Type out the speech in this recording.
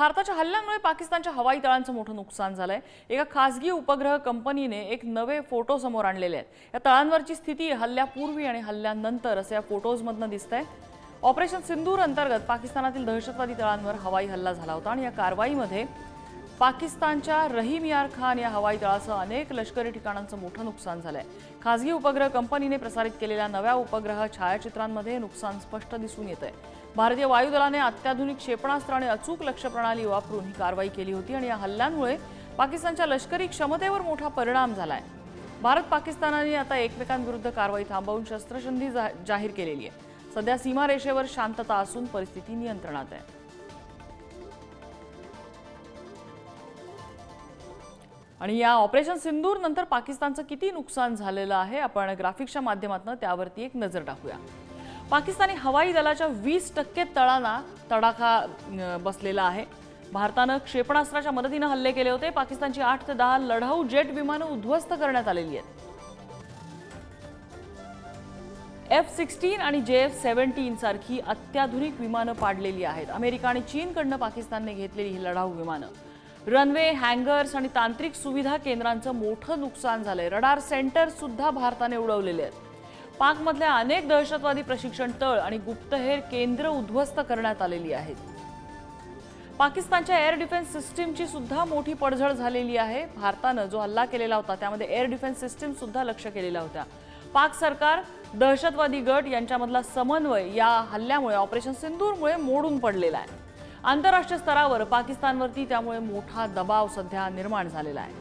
भारताच्या हल्ल्यामुळे पाकिस्तानच्या हवाई तळांचं मोठं नुकसान झालंय. एका खासगी उपग्रह कंपनीने एक नवे फोटो समोर आणलेले आहेत. या तळांवरची स्थिती हल्ल्यापूर्वी आणि हल्ल्यानंतर असं या फोटोजमधनं दिसतंय. ऑपरेशन सिंदूर अंतर्गत पाकिस्तानातील दहशतवादी तळांवर हवाई हल्ला झाला होता आणि या कारवाईमध्ये पाकिस्तानच्या रहीम यार खान या हवाई तळासह अनेक लष्करी ठिकाणांचं मोठं नुकसान झालंय. खासगी उपग्रह कंपनीने प्रसारित केलेल्या नव्या उपग्रह छायाचित्रांमध्ये नुकसान स्पष्ट दिसून येत आहे भारतीय वायुदलाने अत्याधुनिक क्षेपणास्त्र आणि अचूक लक्ष प्रणाली वापरून ही कारवाई केली होती आणि या हल्ल्यांमुळे पाकिस्तानच्या लष्करी क्षमतेवर मोठा परिणाम झालाय. भारत पाकिस्तानाने आता एकमेकांविरुद्ध कारवाई थांबवून शस्त्रसंधी जा- जाहीर केलेली आहे. सध्या सीमारेषेवर शांतता असून परिस्थिती नियंत्रणात आहे. आणि या ऑपरेशन सिंदूर नंतर पाकिस्तानचं किती नुकसान झालेलं आहे आपण ग्राफिक्सच्या माध्यमातून त्यावरती एक नजर टाकूया. पाकिस्तानी हवाई दलाच्या वीस टक्के तळांना तडाखा बसलेला आहे. भारतानं क्षेपणास्त्राच्या मदतीनं हल्ले केले होते. पाकिस्तानची आठ ते दहा लढाऊ जेट विमानं उद्ध्वस्त करण्यात आलेली आहेत. एफ सिक्स्टीन आणि जे एफ सेव्हन्टीन सारखी अत्याधुनिक विमानं पाडलेली आहेत. अमेरिका आणि चीनकडनं पाकिस्तानने घेतलेली ही लढाऊ विमानं. रनवे हँगर्स आणि तांत्रिक सुविधा केंद्रांचं मोठं नुकसान झालंय. रडार सेंटर सुद्धा भारताने उडवलेले आहेत. पाकमधल्या अनेक दहशतवादी प्रशिक्षण तळ आणि गुप्तहेर केंद्र उद्ध्वस्त करण्यात आलेली आहेत. पाकिस्तानच्या एअर डिफेन्स सिस्टीमची सुद्धा मोठी पडझड झालेली आहे. भारतानं जो हल्ला केलेला होता त्यामध्ये एअर डिफेन्स सिस्टीम सुद्धा लक्ष केलेल्या होत्या. पाक सरकार दहशतवादी गट यांच्यामधला समन्वय या हल्ल्यामुळे ऑपरेशन सिंदूरमुळे मोडून पडलेला आहे. आंतरराष्ट्रीय स्तरावर पाकिस्तानवरती त्यामुळे मोठा दबाव सध्या निर्माण झालेला आहे.